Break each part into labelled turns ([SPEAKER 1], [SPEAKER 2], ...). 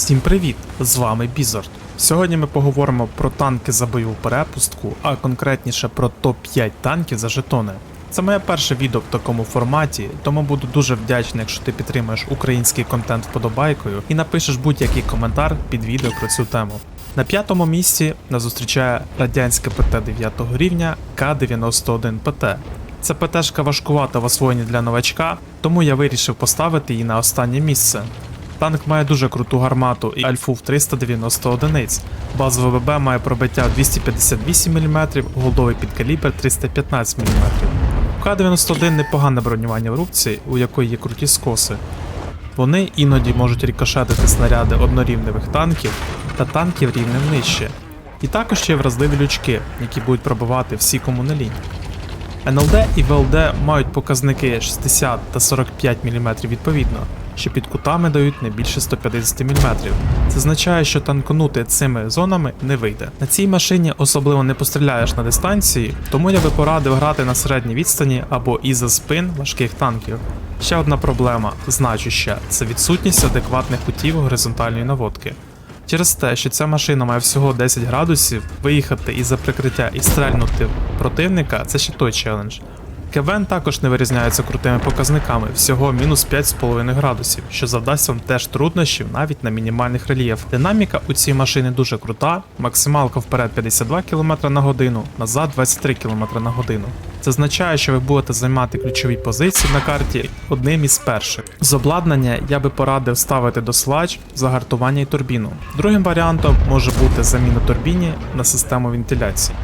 [SPEAKER 1] Всім привіт! З вами Бізард. Сьогодні ми поговоримо про танки за бойову перепустку, а конкретніше про топ-5 танків за жетони. Це моє перше відео в такому форматі, тому буду дуже вдячний, якщо ти підтримаєш український контент вподобайкою і напишеш будь-який коментар під відео про цю тему. На п'ятому місці нас зустрічає радянське ПТ 9 рівня К-91 ПТ. Це ПТшка важкувата в освоєнні для новачка, тому я вирішив поставити її на останнє місце. Танк має дуже круту гармату і альфу в 390 одиниць. Базове ВБ має пробиття 258 мм, голдовий підкалібр 315 мм. У К-91 непогане бронювання в рубці, у якої є круті скоси. Вони іноді можуть рікошетити снаряди однорівневих танків та танків рівнем нижче. І також є вразливі лючки, які будуть пробивати всі кому не лінь. НЛД і ВЛД мають показники 60 та 45 мм відповідно, що під кутами дають не більше 150 мм. Це означає, що танконути цими зонами не вийде. На цій машині особливо не постріляєш на дистанції, тому я би порадив грати на середній відстані або із-за спин важких танків. Ще одна проблема, значуща, це відсутність адекватних кутів горизонтальної наводки. Через те, що ця машина має всього 10 градусів, виїхати із-за прикриття і стрельнути противника це ще той челендж. КВН також не вирізняється крутими показниками, всього мінус 5,5 градусів, що завдасть вам теж труднощів навіть на мінімальних рельєфах. Динаміка у цій машини дуже крута, максималка вперед 52 км на годину, назад 23 км на годину. Це означає, що ви будете займати ключові позиції на карті одним із перших. З обладнання я би порадив ставити дослач, загартування і турбіну. Другим варіантом може бути заміна турбіні на систему вентиляції.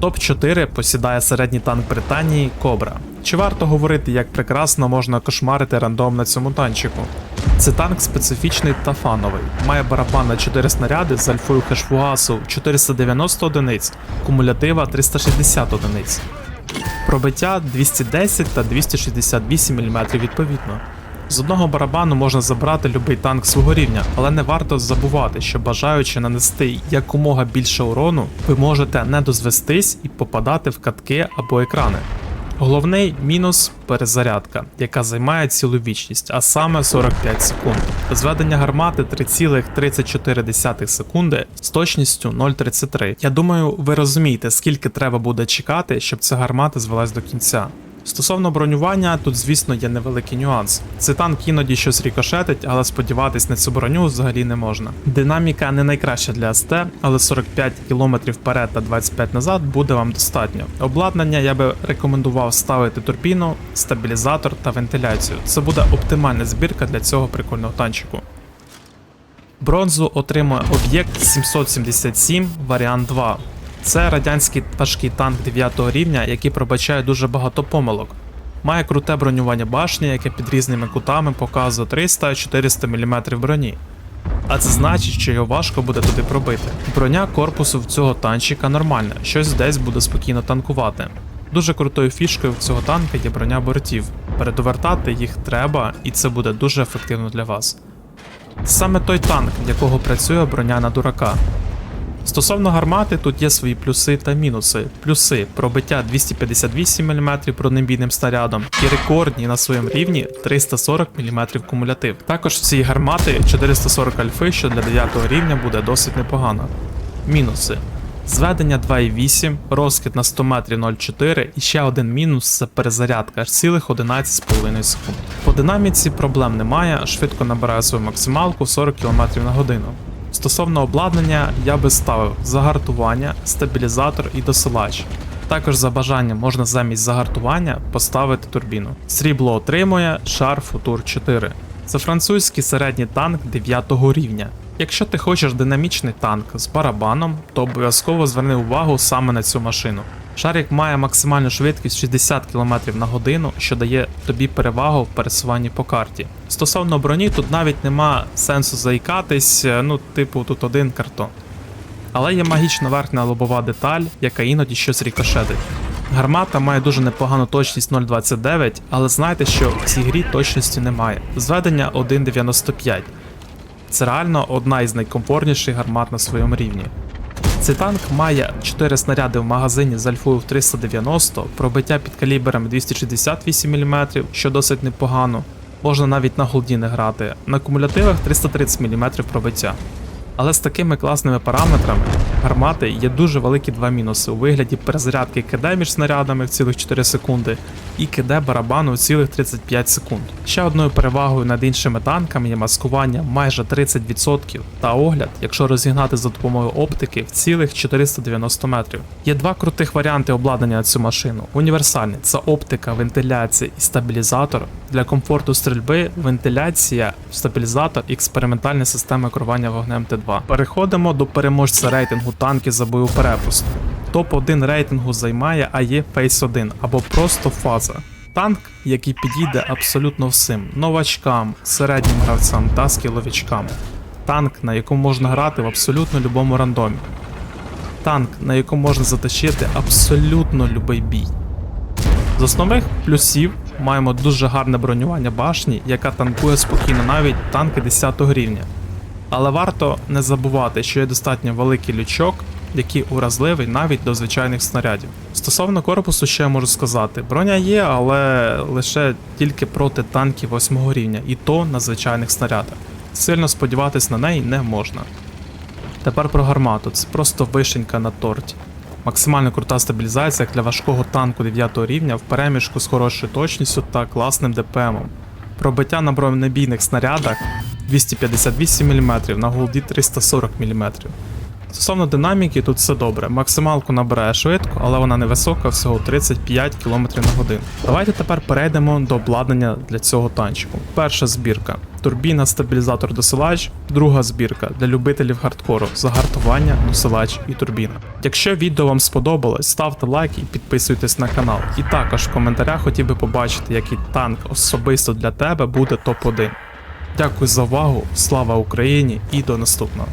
[SPEAKER 1] Топ-4 посідає середній танк Британії Кобра. Чи варто говорити, як прекрасно можна кошмарити рандом на цьому танчику? Це танк специфічний та фановий. Має барабан на 4 снаряди з альфою хешфугасу 490 одиниць, кумулятива 360 одиниць. Пробиття 210 та 268 мм відповідно. З одного барабану можна забрати будь-який танк свого рівня, але не варто забувати, що бажаючи нанести якомога більше урону, ви можете не дозвестись і попадати в катки або екрани. Головний мінус перезарядка, яка займає цілу вічність, а саме 45 секунд. Зведення гармати 3,34 секунди з точністю 0,33. Я думаю, ви розумієте, скільки треба буде чекати, щоб ця гармата звелась до кінця. Стосовно бронювання, тут, звісно, є невеликий нюанс. Цей танк іноді щось рікошетить, але сподіватись на цю броню взагалі не можна. Динаміка не найкраща для СТ, але 45 км вперед та 25 назад буде вам достатньо. Обладнання я би рекомендував ставити турбіну, стабілізатор та вентиляцію. Це буде оптимальна збірка для цього прикольного танчику. Бронзу отримує об'єкт 777 варіант 2. Це радянський важкий танк 9 рівня, який пробачає дуже багато помилок. Має круте бронювання башні, яке під різними кутами показує 300-400 мм броні. А це значить, що його важко буде туди пробити. Броня корпусу в цього танчика нормальна, щось десь буде спокійно танкувати. Дуже крутою фішкою в цього танка є броня бортів. Передовертати їх треба, і це буде дуже ефективно для вас. Саме той танк, в якого працює броня на дурака. Стосовно гармати, тут є свої плюси та мінуси. Плюси пробиття 258 мм бронебійним снарядом і рекордні на своєму рівні 340 мм кумулятив. Також в цій гармати 440 альфи, що для 9 рівня буде досить непогано. Мінуси. Зведення 2,8, розкид на 100 метрів 0,4 і ще один мінус це перезарядка аж цілих 11,5 секунд. По динаміці проблем немає, швидко набирає свою максималку 40 км на годину. Стосовно обладнання, я би ставив загартування, стабілізатор і досилач. Також за бажанням можна замість загартування поставити турбіну. Срібло отримує шар Futur 4. Це французький середній танк 9 рівня. Якщо ти хочеш динамічний танк з барабаном, то обов'язково зверни увагу саме на цю машину. Шарик має максимальну швидкість 60 км на годину, що дає тобі перевагу в пересуванні по карті. Стосовно броні, тут навіть нема сенсу заїкатись, е, ну, типу, тут один картон. Але є магічна верхня лобова деталь, яка іноді щось рікошетить. Гармата має дуже непогану точність 0.29, але знайте, що в цій грі точності немає. Зведення 1.95. Це реально одна із найкомфортніших гармат на своєму рівні. Цей танк має 4 снаряди в магазині з альфою в 390, пробиття під калібрами 268 мм, що досить непогано, Можна навіть на голді не грати. На кумулятивах 330 мм пробиття. Але з такими класними параметрами гармати є дуже великі два мінуси у вигляді перезарядки КД між снарядами в цілих 4 секунди і КД барабану в цілих 35 секунд. Ще одною перевагою над іншими танками є маскування майже 30% та огляд, якщо розігнати за допомогою оптики в цілих 490 метрів. Є два крутих варіанти обладнання на цю машину. Універсальний це оптика, вентиляція і стабілізатор. Для комфорту стрільби вентиляція, стабілізатор і експериментальна система керування вогнем Т2. Переходимо до переможця рейтингу танки за бою перепустку. Топ-1 рейтингу займає АЄ Фейс 1 або просто фаза. Танк, який підійде абсолютно всім новачкам, середнім гравцям та скіловичкам. Танк, на якому можна грати в абсолютно любому рандомі. Танк, на якому можна затащити абсолютно любий бій. З основних плюсів маємо дуже гарне бронювання башні, яка танкує спокійно навіть танки 10 рівня. Але варто не забувати, що є достатньо великий лючок, який уразливий навіть до звичайних снарядів. Стосовно корпусу, ще я можу сказати: броня є, але лише тільки проти танків 8 рівня, і то на звичайних снарядах. Сильно сподіватись на неї не можна. Тепер про гармату. Це просто вишенька на торті. Максимально крута стабілізація для важкого танку 9 рівня в переміжку з хорошою точністю та класним ДПМом. Пробиття на бронебійних снарядах 258 мм, на голді 340 мм. Стосовно динаміки, тут все добре. Максималку набирає швидко, але вона невисока, всього 35 км на годину. Давайте тепер перейдемо до обладнання для цього танчику. Перша збірка. Турбіна, стабілізатор досилач, друга збірка для любителів хардкору, загартування, досилач і турбіна. Якщо відео вам сподобалось, ставте лайк і підписуйтесь на канал. І також в коментарях хотів би побачити, який танк особисто для тебе буде топ-1. Дякую за увагу, слава Україні і до наступного.